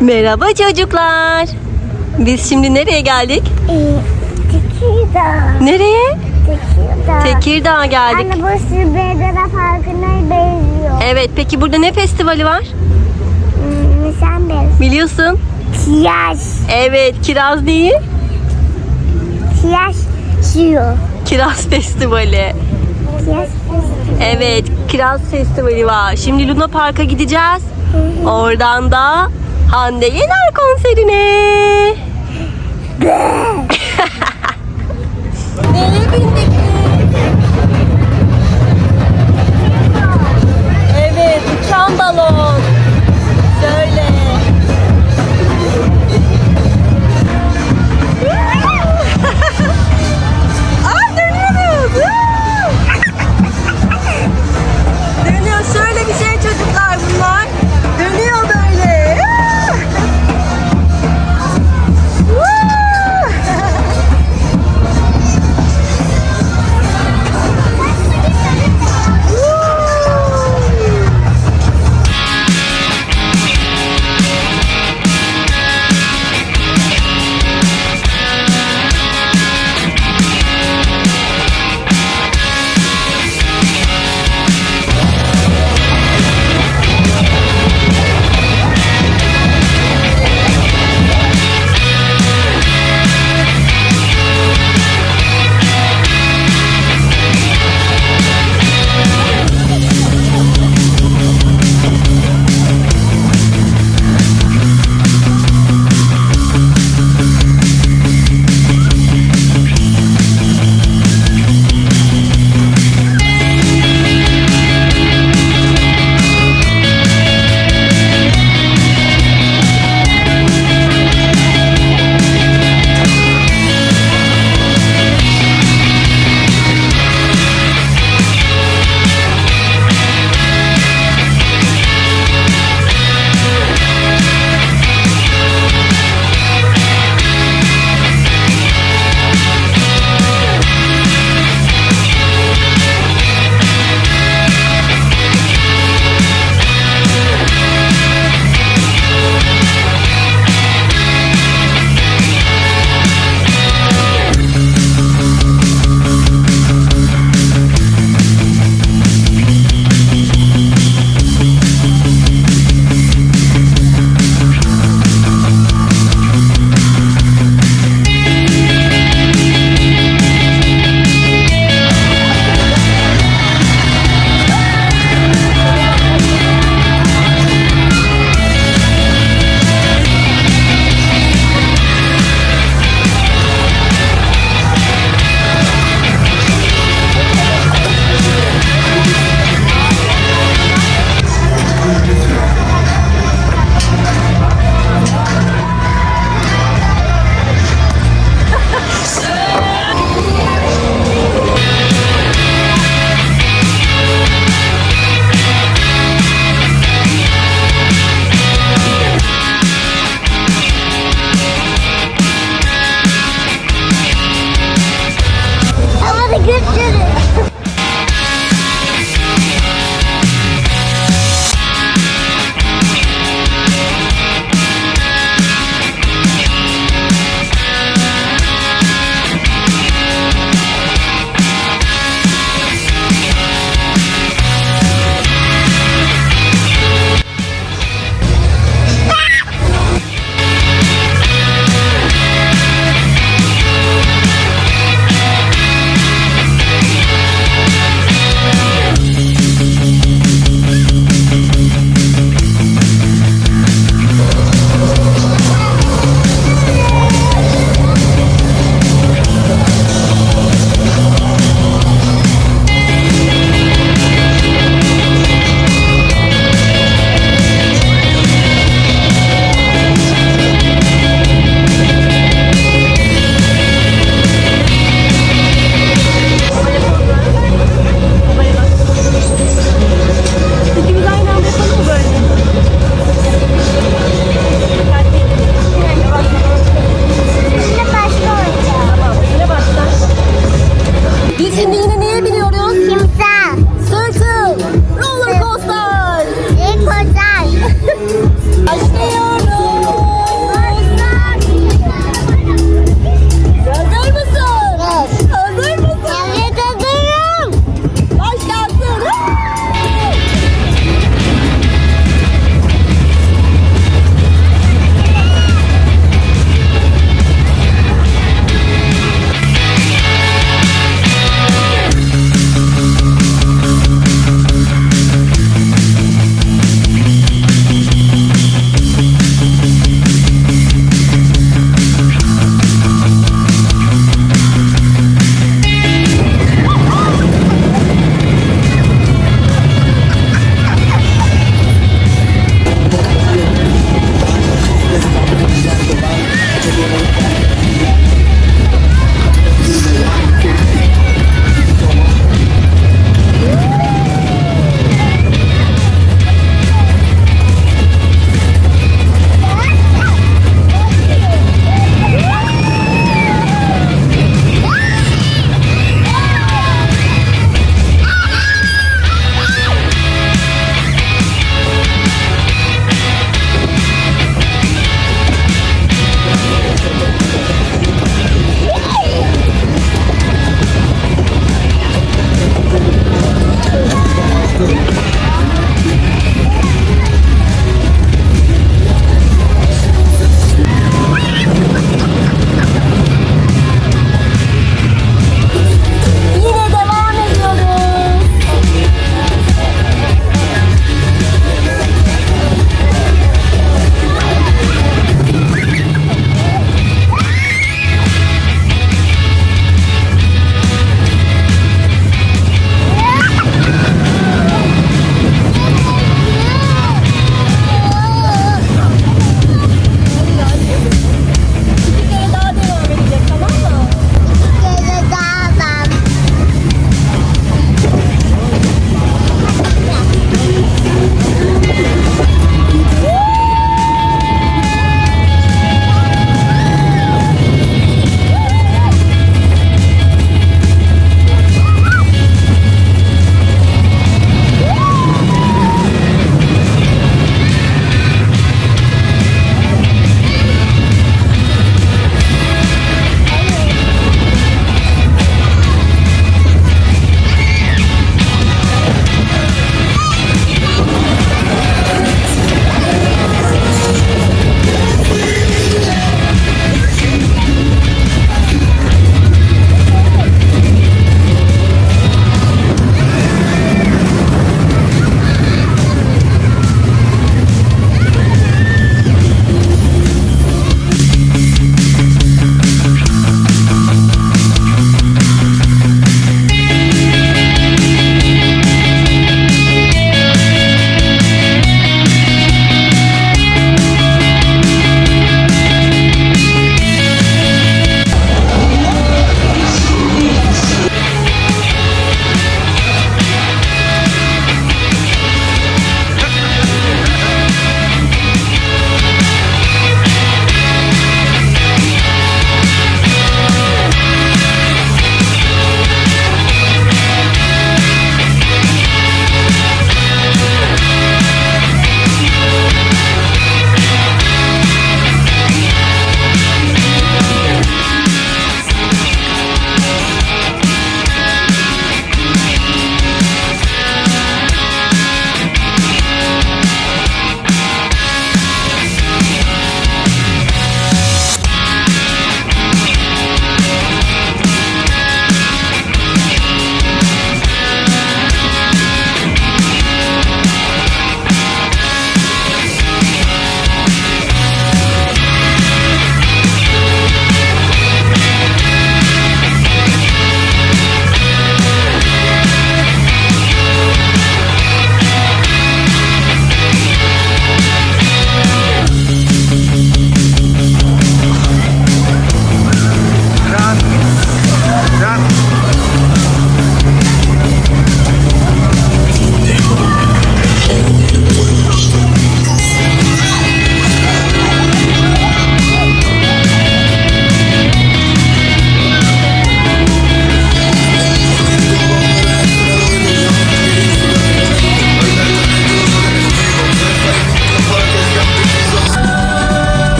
Merhaba çocuklar. Biz şimdi nereye geldik? Ee, Tekirdağ. Nereye? Tekirdağ. Tekirdağ'a geldik. Anne bu Sürbeydara Parkı'na benziyor. Evet peki burada ne festivali var? Hmm, sen bil. Biliyorsun. Kiyaş. Evet kiraz değil. Kiyaş şiyor. Kiraz festivali. Kiyaş Evet kiraz festivali var. Şimdi Luna Park'a gideceğiz. Oradan da Hande Yener konserine.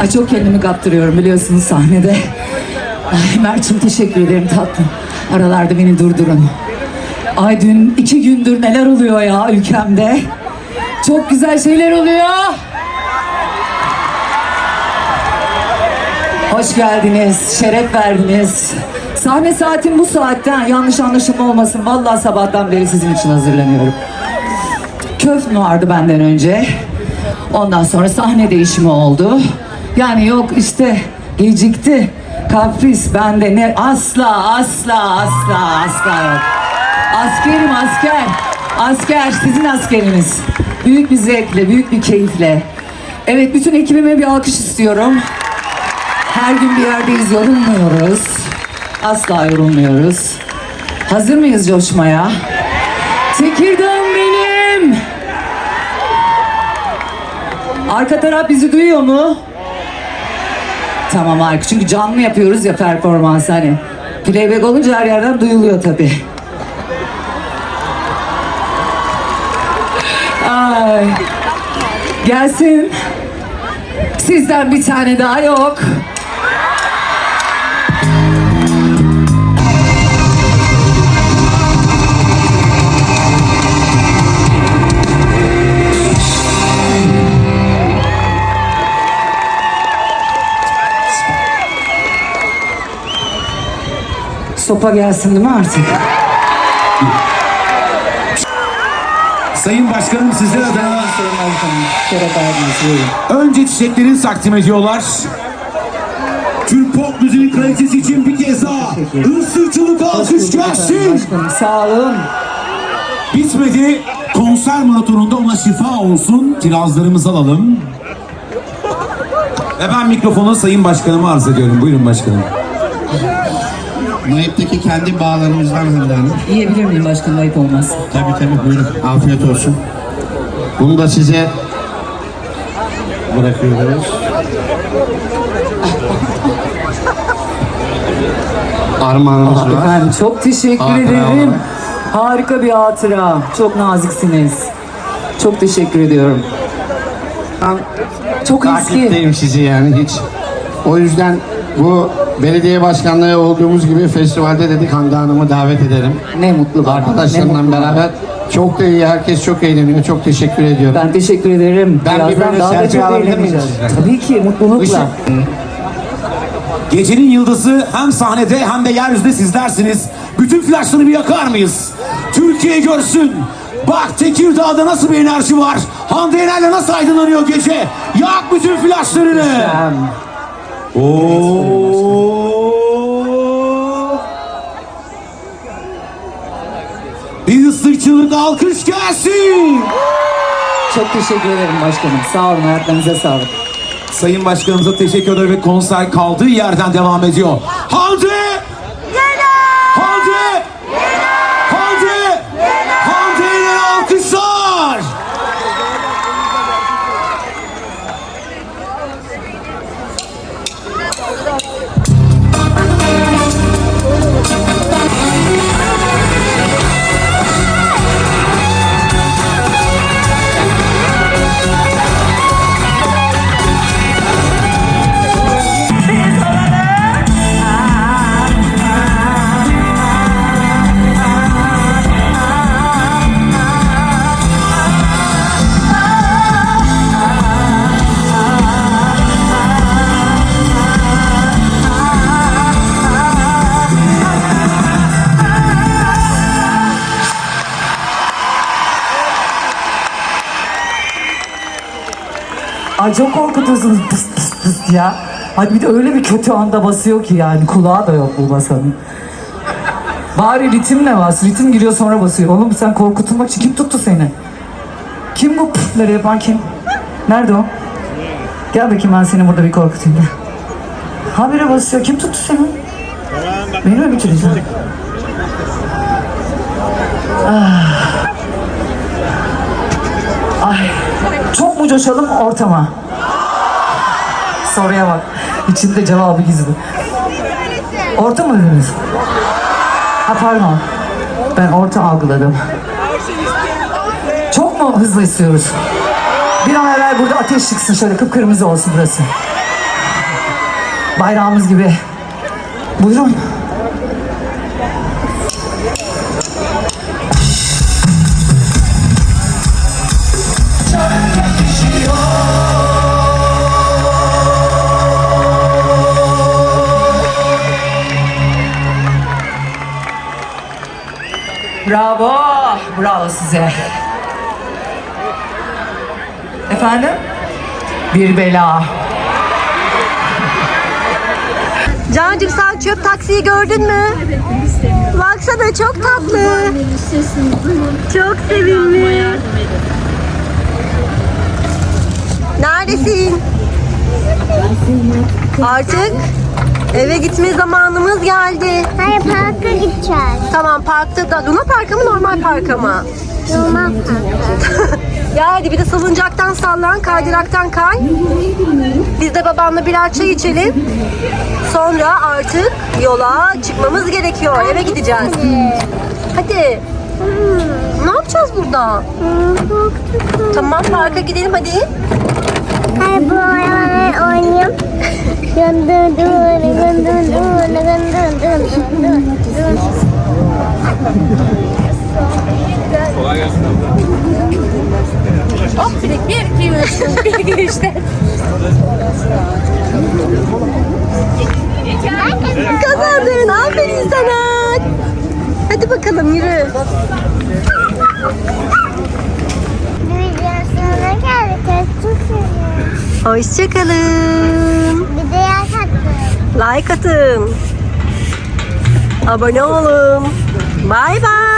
Ay çok kendimi kaptırıyorum biliyorsunuz sahnede. Ay Mert'cim teşekkür ederim tatlım. Aralarda beni durdurun. Ay dün iki gündür neler oluyor ya ülkemde. Çok güzel şeyler oluyor. Hoş geldiniz, şeref verdiniz. Sahne saatim bu saatten yanlış anlaşılma olmasın. Vallahi sabahtan beri sizin için hazırlanıyorum. Köfn vardı benden önce. Ondan sonra sahne değişimi oldu. Yani yok işte gecikti. Kapris bende ne asla asla asla asla yok. Askerim asker. Asker sizin askeriniz. Büyük bir zevkle, büyük bir keyifle. Evet bütün ekibime bir alkış istiyorum. Her gün bir yerdeyiz, yorulmuyoruz. Asla yorulmuyoruz. Hazır mıyız coşmaya? Tekirdağ'ım benim. Arka taraf bizi duyuyor mu? Tamam harika. Çünkü canlı yapıyoruz ya performans hani. Playback olunca her yerden duyuluyor tabii. Ay. Gelsin. Sizden bir tane daha yok. Sopa gelsin değil mi artık? Sayın Başkanım sizler adına önce çiçekleri takdim ediyorlar. Türk pop müziği kalitesi için bir kez daha ısırçılık alkış gelsin. Sağ olun. Bitmedi. Konser maratonunda ona şifa olsun. Kirazlarımızı alalım. Ve ben mikrofonu Sayın Başkanıma arz ediyorum. Buyurun başkanım. Naip'teki kendi bağlarımızdan Hande Hanım. Yiyebilir miyim başkanım ayıp olmaz. Tabii tabii buyurun. Afiyet olsun. Bunu da size bırakıyoruz. Armağanımız var. Efendim çok teşekkür Hatıra ederim. olarak. Harika bir hatıra. Çok naziksiniz. Çok teşekkür ediyorum. Ben Çok eski. takipteyim sizi yani hiç. O yüzden bu belediye başkanlığı olduğumuz gibi festivalde dedik Hande Hanım'ı davet edelim. Ne mutlu bana. ne Arkadaşlarımla mutlu beraber çok da iyi, herkes çok eğleniyor. Çok teşekkür ediyorum. Ben teşekkür ederim. Ben bir Birazdan böyle daha da çok eğleneceğiz. Tabii ki mutlulukla. Işık. Gecenin yıldızı hem sahnede hem de yeryüzünde sizlersiniz. Bütün flaşları bir yakar mıyız? Türkiye görsün. Bak Tekirdağ'da nasıl bir enerji var. Hande Yener'le nasıl aydınlanıyor gece. Yak bütün flaşlarını. Oo. Bir ıslıkçılık alkış gelsin. Çok teşekkür ederim başkanım. Sağ olun. Hayatlarınıza sağlık. Sayın Başkanımıza teşekkür ederim ve konser kaldığı yerden devam ediyor. Hande! Ay çok korkutuyorsunuz pıs pıs pıs ya. Ay bir de öyle bir kötü anda basıyor ki yani kulağı da yok bu basanın. Bari ritimle bas. Ritim giriyor sonra basıyor. Oğlum sen korkutulmak için kim tuttu seni? Kim bu pıfları yapan kim? Nerede o? Gel bakayım ben seni burada bir korkutayım. Habire basıyor. Kim tuttu seni? Beni mi bitireceksin? Ah. Ay. Çok mu coşalım ortama? Soruya bak. İçinde cevabı gizli. Orta mı dediniz? Ha pardon. Ben orta algıladım. Çok mu hızlı istiyoruz? Bir an evvel burada ateş çıksın şöyle kıpkırmızı olsun burası. Bayrağımız gibi. Buyurun. Bravo. Bravo size. Efendim? Bir bela. Cancım sen çöp taksiyi gördün mü? Baksana çok tatlı. Çok sevimli. Neredesin? Artık eve gitme zamanımız geldi. Hayır parka gideceğiz. Tamam parkta da Luna Park'a mı normal parka mı? Normal parka. Ya hadi bir de salıncaktan sallan, kaydıraktan kay. Biz de babamla birer çay içelim. Sonra artık yola çıkmamız gerekiyor. Eve gideceğiz. Hadi. Ne yapacağız burada? Tamam parka gidelim hadi. Hayır bu oyunları oynayayım. Dın dın dın dın dın dın dın dın dın dın dın. Kazandın. Aferin sana. Hadi bakalım yürü. Çok seviyorum. Hoşçakalın. Bir de yaş attım. Like atın. Abone olun. Bay bay.